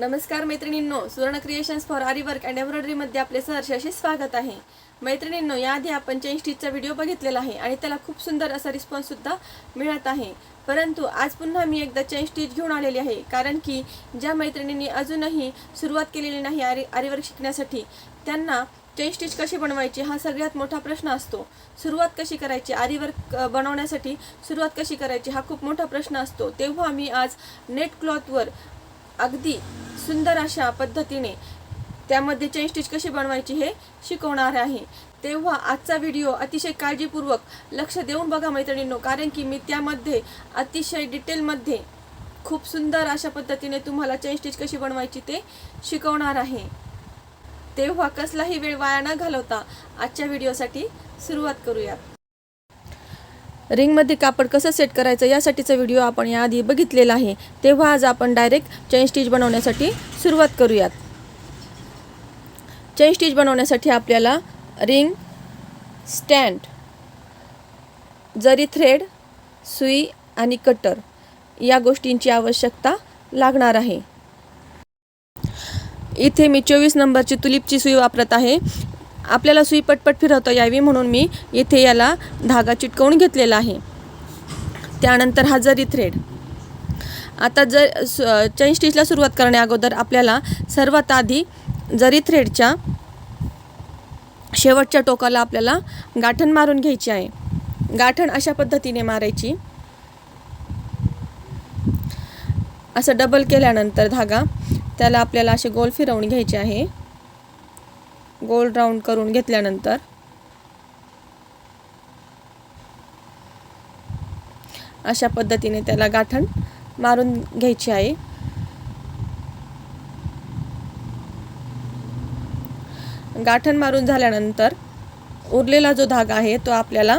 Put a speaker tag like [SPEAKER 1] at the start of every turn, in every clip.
[SPEAKER 1] नमस्कार मैत्रिणींनो Suvarna creations for aari work and एम्ब्रॉयडरीमध्ये आपले सहर्ष असे स्वागत आहे. मैत्रिणींनो याआधी आपण चेन स्टिचचा व्हिडिओ बघितलेला आहे आणि त्याला खूप सुंदर असा रिस्पॉन्ससुद्धा मिळत आहे. परंतु आज पुन्हा मी एकदा चेन स्टिच घेऊन आलेली आहे कारण की ज्या मैत्रिणींनी अजूनही सुरुवात केलेली नाही आरी आरीवर्क शिकण्यासाठी त्यांना चेन स्टिच कशी बनवायची हा सगळ्यात मोठा प्रश्न असतो. सुरुवात कशी करायची आरीवर्क बनवण्यासाठी सुरुवात कशी करायची हा खूप मोठा प्रश्न असतो. तेव्हा मी आज नेट क्लॉथवर अगदी सुंदर अशा पद्धतीने त्यामध्ये चेन स्टिच कशी बनवायची हे शिकवणार आहे. तेव्हा आजचा व्हिडिओ अतिशय काळजीपूर्वक लक्ष देऊन बघा मैत्रिणींनो कारण की मी त्यामध्ये अतिशय डिटेलमध्ये खूप सुंदर अशा पद्धतीने तुम्हाला चेन स्टिच कशी बनवायची ते शिकवणार आहे. तेव्हा कसलाही वेळ वाया न घालवता आजच्या व्हिडिओसाठी सुरुवात करूयात. रिंगमध्ये कापड कसं सेट करायचं यासाठीचा व्हिडिओ आपण याआधी बघितलेला आहे. तेव्हा आज आपण डायरेक्ट चेन स्टिच बनवण्यासाठी सुरुवात करूयात. चेन स्टिच बनवण्यासाठी आपल्याला रिंग स्टँड जरी थ्रेड सुई आणि कटर या गोष्टींची आवश्यकता लागणार आहे. इथे मी चोवीस नंबरची तुलिपची सुई वापरत आहे. आपल्याला सुई पटपट फिरवता यावी म्हणून मी इथे याला धागा चिटकवून घेतलेला आहे. त्यानंतर हा जरी थ्रेड आता जर चैन स्टिचला सुरुवात करण्या अगोदर आपल्याला सर्वात आधी जरी थ्रेडच्या शेवटच्या टोकाला आपल्याला गाठण मारून घ्यायची आहे. गाठण अशा पद्धतीने मारायची. असं डबल केल्यानंतर धागा त्याला आपल्याला असे गोल फिरवून घ्यायचे आहे. गोल राऊंड करून घेतल्यानंतर. अशा पद्धतीने त्याला गाठण मारून घ्यायची आहे. गाठण मारून झाल्यानंतर उरलेला जो धागा आहे तो आपल्याला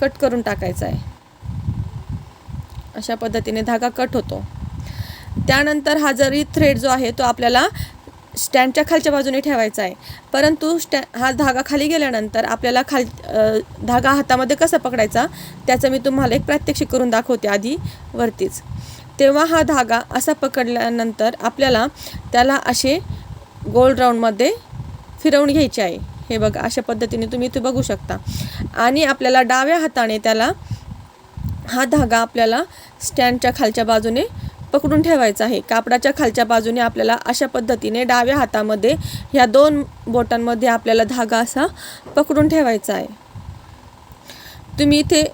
[SPEAKER 1] कट करून टाकायचा आहे. अशा पद्धतीने धागा कट होतो. त्यानंतर हा जरी थ्रेड जो आहे तो आपल्याला स्टँडच्या खालच्या बाजूने ठेवायचा आहे. परंतु स्टॅ हा धागा खाली गेल्यानंतर आपल्याला खाल धागा हातामध्ये कसा पकडायचा त्याचं मी तुम्हाला एक प्रात्यक्षिक करून दाखवते आधी वरतीच. तेव्हा हा धागा असा पकडल्यानंतर आपल्याला त्याला असे गोल राऊंडमध्ये फिरवून घ्यायचे आहे. हे बघा अशा पद्धतीने तुम्ही इथे बघू शकता. आणि आपल्याला डाव्या हाताने त्याला हा धागा आपल्याला स्टँडच्या खालच्या बाजूने पकडून ठेवायचं आहे. कापडाच्या खालच्या बाजूने आपल्याला अशा पद्धतीने डाव्या हातामध्ये ह्या दोन बोटांमध्ये आपल्याला धागा असा पकडून ठेवायचा आहे. तुम्ही इथे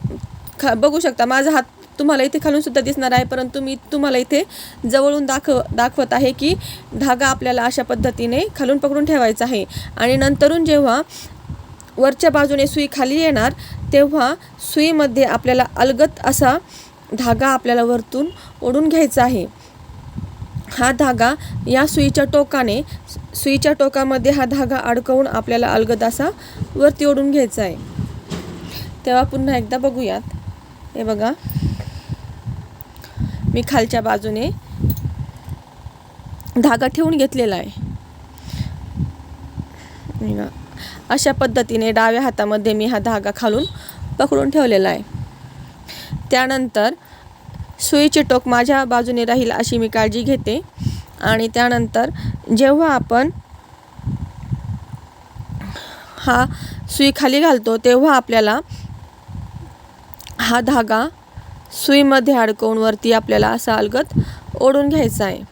[SPEAKER 1] खा बघू शकता माझा हात तुम्हाला इथे खालून सुद्धा दिसणार आहे परंतु मी तुम्हाला इथे जवळून दाखव दाखवत आहे की धागा आपल्याला अशा पद्धतीने खालून पकडून ठेवायचा आहे. आणि नंतरून जेव्हा वरच्या बाजूने सुई खाली येणार तेव्हा सुईमध्ये आपल्याला अलगत असा धागा आपल्याला वरतून ओढून घ्यायचा आहे. हा धागा या सुईच्या टोकाने सुईच्या टोकामध्ये हा धागा अडकवून आपल्याला अलगद असा वरती ओढून घ्यायचा आहे. तेव्हा पुन्हा एकदा बघूयात. हे बघा. मी खालच्या बाजूने धागा ठेवून घेतलेला आहे. अशा पद्धतीने डाव्या हातामध्ये मी हा धागा खालून पकडून ठेवलेला आहे. त्यानंतर सुईची टोक माझ्या बाजूने राहील अशी मी काळजी घेते. आणि त्यानंतर जेव्हा आपण हा सुई खाली घालतो तेव्हा आपल्याला हा धागा सुईमध्ये अडकवून वरती आपल्याला असा अलगत ओढून घ्यायचा आहे.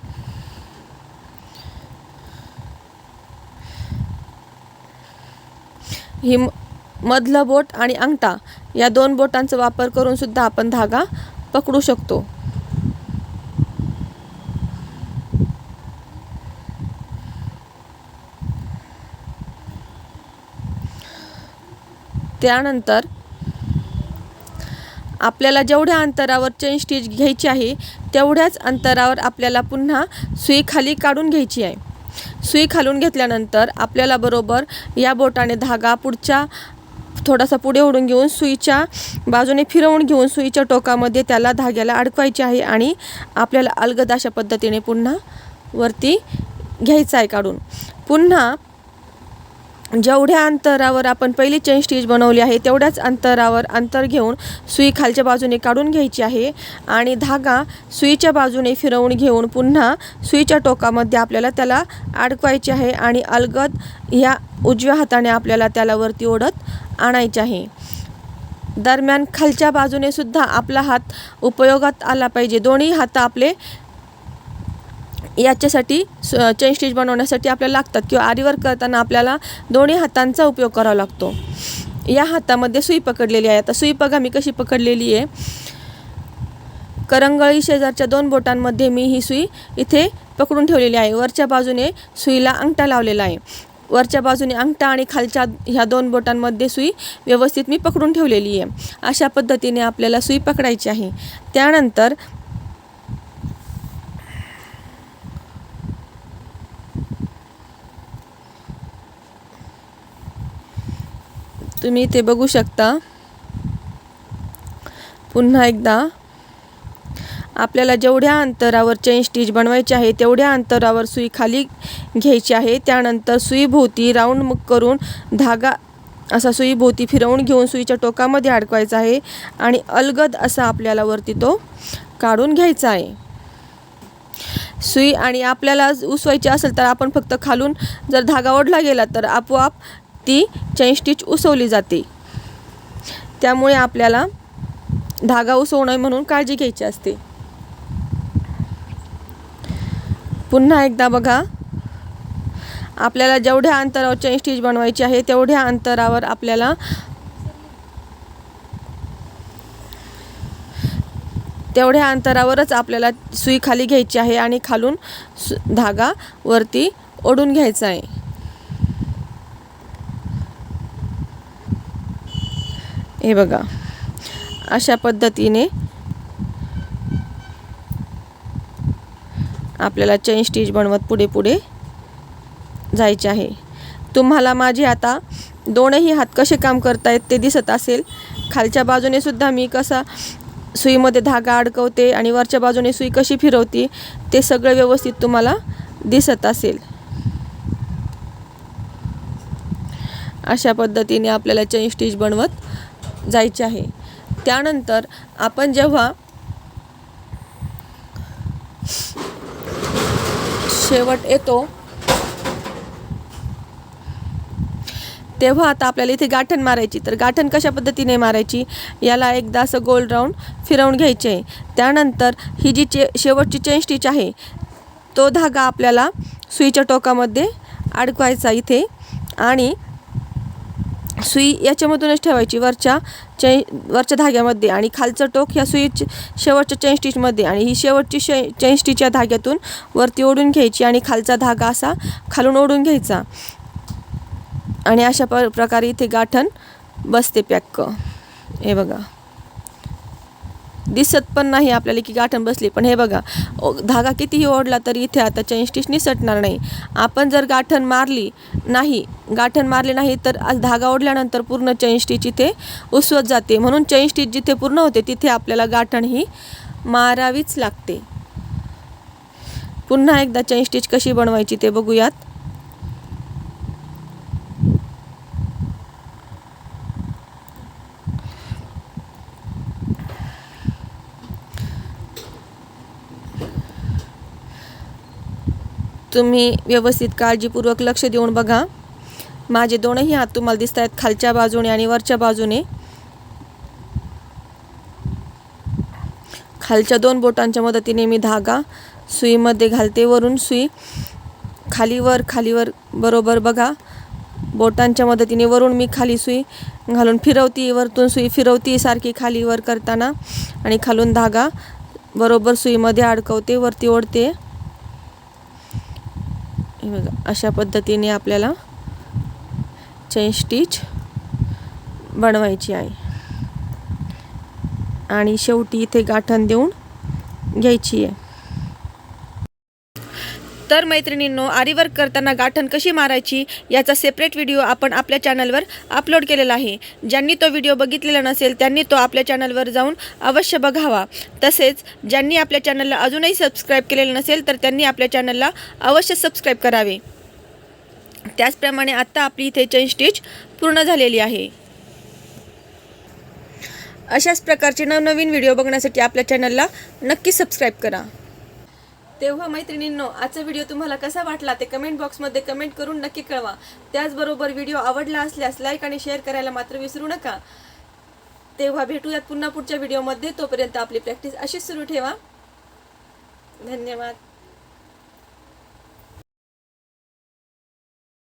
[SPEAKER 1] ही मधलं बोट आणि अंगठा या दोन बोटांचा वापर करून सुद्धा आपण धागा पकडू शकतो. त्यानंतर आपल्याला जेवढ्या अंतरावर चेन स्टिच घ्यायची आहे तेवढ्याच अंतरावर आपल्याला पुन्हा सुई खाली काढून घ्यायची आहे. सुई खालून घेतल्यानंतर आपल्याला बरोबर या बोटाने धागा पुढच्या थोडासा पुढे ओढून घेऊन सुईच्या बाजूने फिरवून घेऊन सुईच्या टोकामध्ये त्याला धाग्याला अडकवायचे आहे आणि आपल्याला अलगद अशा पद्धतीने पुन्हा वरती घ्यायचं आहे काढून. पुन्हा जेवढ्या अंतरावर आपण पहिली चेन स्टिच बनवली आहे तेवढ्याच अंतरावर अंतर घेऊन सुई खालच्या बाजूने काढून घ्यायची आहे आणि धागा सुईच्या बाजूने फिरवून घेऊन पुन्हा सुईच्या टोकामध्ये आपल्याला त्याला अडकवायचे आहे आणि अलगद ह्या उजव्या हाताने आपल्याला त्याला वरती ओढत आणायचे आहे. दरम्यान खालच्या बाजूने सुद्धा आपला हात उपयोगात आला पाहिजे. दोन्ही हात आपले याच्यासाठी चेन स्टिच बनवण्यासाठी आपल्याला लागतात किंवा आरीवर करताना आपल्याला दोन्ही हातांचा उपयोग करावा लागतो. या हातामध्ये सुई पकडलेली आहे. आता सुई बघा मी कशी पकडलेली आहे. करंगळी शेजारच्या दोन बोटांमध्ये मी ही सुई इथे पकडून ठेवलेली आहे. वरच्या बाजूने सुईला अंगठा लावलेला आहे. वरच्या बाजूने अंगठा आणि खालच्या ह्या दोन बोटांमध्ये सुई व्यवस्थित मी पकडून ठेवलेली आहे. अशा पद्धतीने आपल्याला सुई पकडायची आहे. त्यानंतर तुम्ही ते बघू शकता. पुन्हा एकदा आपल्याला जेवढ्या अंतरावर चेन स्टिच बनवायची आहे तेवढ्या अंतरावर सुई खाली घ्यायची आहे. त्यानंतर सुईभोवती राऊंड करून धागा असा सुईभोवती फिरवून घेऊन सुईच्या टोकामध्ये अडकवायचा आहे आणि अलगद असा आपल्याला वरती तो काढून घ्यायचा आहे. सुई आणि आपल्याला उसवायची असेल तर आपण फक्त खालून जर धागा ओढला गेला तर आपोआप ती चेन स्टिच उसवली जाते. त्यामुळे आपल्याला धागा उसवू नये म्हणून काळजी घ्यायची असते. पुन्हा एकदा बघा. आपल्याला जेवढ्या अंतरावर चेन स्टिच बनवायची आहे तेवढ्या अंतरावर आपल्याला तेवढ्या अंतरावरच आपल्याला सुई खाली घ्यायची आहे आणि खालून धागा वरती ओढून घ्यायचा आहे. हे बघा. अशा पद्धतीने आपल्याला चैन स्टिच बनवत पुढे पुढे जायचे आहे. तुम्हाला माझे आता दोनही हात कसे काम करतायत ते दिसत असेल. खालच्या बाजूने सुद्धा मी कसा सुईमध्ये धागा अडकवते आणि वरच्या बाजूने सुई कशी फिरवते ते सगळं व्यवस्थित तुम्हाला दिसत असेल. अशा पद्धतीने आपल्याला चैन स्टिच बनवत जायचे आहे. त्यानंतर आपण जेव्हा शेवट येतो. तेव्हा आता आपल्याला इथे गाठण मारायची. तर गाठण कशा पद्धतीने मारायची? याला एकदा असं गोल राऊंड फिरवून घ्यायचे. आहे त्यानंतर ही जी चे शेवटची चेन स्टिच आहे तो धागा आपल्याला सुईच्या टोकामध्ये अडकवायचा इथे. आणि सुई याच्यामधूनच ठेवायची वरच्या चै वरच्या धाग्यामध्ये. आणि खालचं टोक ह्या सुई शेवटच्या चेन स्टिचमध्ये. आणि ही शेवटची शे चेन स्टिचच्या धाग्यातून वरती ओढून घ्यायची आणि खालचा धागा असा खालून ओढून घ्यायचा. आणि अशा प प्रकारे इथे गाठण बसते पॅक हे बघा. दिसत पण नाही आपल्याला की गाठण बसली. पण हे बघा धागा कितीही ओढला तरी इथे आता चैन स्टिच निसटणार नाही. आपण जर गाठण मारली नाही गाठण मारली नाही तर आज धागा ओढल्यानंतर पूर्ण चैन स्टिच इथे उसवत जाते. म्हणून चैन स्टिच जिथे पूर्ण होते तिथे आपल्याला गाठण ही मारावीच लागते. पुन्हा एकदा चैन स्टिच कशी बनवायची ते बघूयात. तुम्ही व्यवस्थित काळजीपूर्वक लक्ष देऊन बघा. माझे दोनही हात तुम्हाला दिसत आहेत खालच्या बाजूने आणि वरच्या बाजूने. खालच्या दोन बोटांच्या मदतीने मी धागा सुईमध्ये घालते. वरून सुई खालीवर खालीवर बरोबर बघा. बोटांच्या मदतीने वरून मी खाली सुई घालून फिरवती वरतून सुई फिरवती सारखी खालीवर करताना. आणि खालून धागा बरोबर सुईमध्ये अडकवते वरती ओढते. हे बघा अशा पद्धतीने आपल्याला चेन स्टिच बनवायची आहे. आणि शेवटी इथे गाठण देऊन घ्यायची आहे. तर मैत्रिणींनो आरीवर्क करताना गाठण कशी मारायची याचा सेपरेट व्हिडिओ आपण आपल्या चॅनलवर अपलोड केलेला आहे. ज्यांनी तो व्हिडिओ बघितलेला नसेल त्यांनी तो आपल्या चॅनलवर जाऊन अवश्य बघावा. तसेच ज्यांनी आपल्या चॅनलला अजूनही सबस्क्राईब केलेलं नसेल तर त्यांनी आपल्या चॅनलला अवश्य सबस्क्राईब करावे. त्याचप्रमाणे आत्ता आपली इथे चैन स्टिच पूर्ण झालेली आहे. अशाच प्रकारचे नवनवीन व्हिडिओ बघण्यासाठी आपल्या चॅनलला नक्की सबस्क्राईब करा. तेव्हा मैत्रिणींनो आजचा व्हिडिओ तुम्हाला कसा वाटला ते कमेंट बॉक्समध्ये कमेंट करून नक्की कळवा. त्याचबरोबर व्हिडिओ आवडला असल्यास लाईक आणि शेअर करायला मात्र विसरू नका. तेव्हा भेटूयात पुन्हा पुढच्या व्हिडिओमध्ये. तोपर्यंत आपली प्रॅक्टिस अशीच सुरू ठेवा. धन्यवाद.